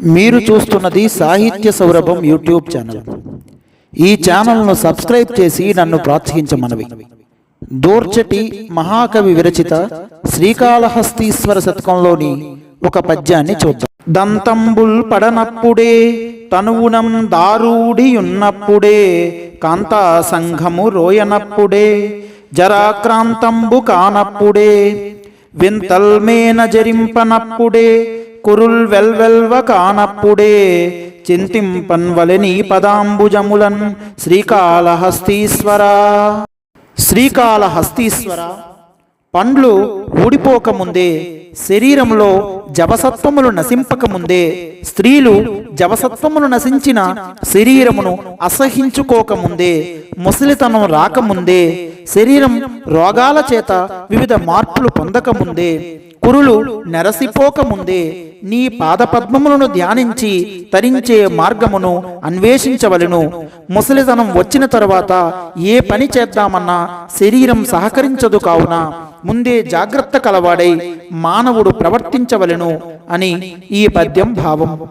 మీరు చూస్తున్నది సాహిత్య సౌరభం యూట్యూబ్ ఛానల్. ఈ ఛానల్ను సబ్స్క్రైబ్ చేసి నన్ను ప్రోత్సహించమనవి. దూర్చటి మహాకవి విరచిత శ్రీకాళహస్తీశ్వర శతకంలోని ఒక పద్యాన్ని చూద్దాం. దంతంబుల్ పడనప్పుడే తనువునం దారూడి ఉన్నప్పుడే కాంతా సంఘము రోయనప్పుడే జరాక్రాంతంబు కానప్పుడే వింతల్మేన జరింపనప్పుడే కురుల్ వెల్వెల్వ కానప్పుడే చింతింపన్వలని పదాంబుజములన్ శ్రీకాళహస్తీశ్వర శ్రీకాళహస్తీశ్వర పండ్లు ఊడిపోకముందే శరీరంలో జవసత్వములు నశింపకముందే స్త్రీలు జవసత్వములు నశించిన శరీరమును అసహించుకోకముందే ముసలితనం రాకముందే శరీరం రోగాల చేత వివిధ మార్పులు పొందకముందే కురులు నెరసిపోకముందే నీ పాదపద్మములను ధ్యానించి తరించే మార్గమును అన్వేషించవలెను. ముసలితనం వచ్చిన తరువాత ఏ పని చేద్దామన్నా శరీరం సహకరించదు కావున ముందే జాగ్రత్త కలవాడై మానవుడు ప్రవర్తించవలెను అని ఈ పద్యం భావం.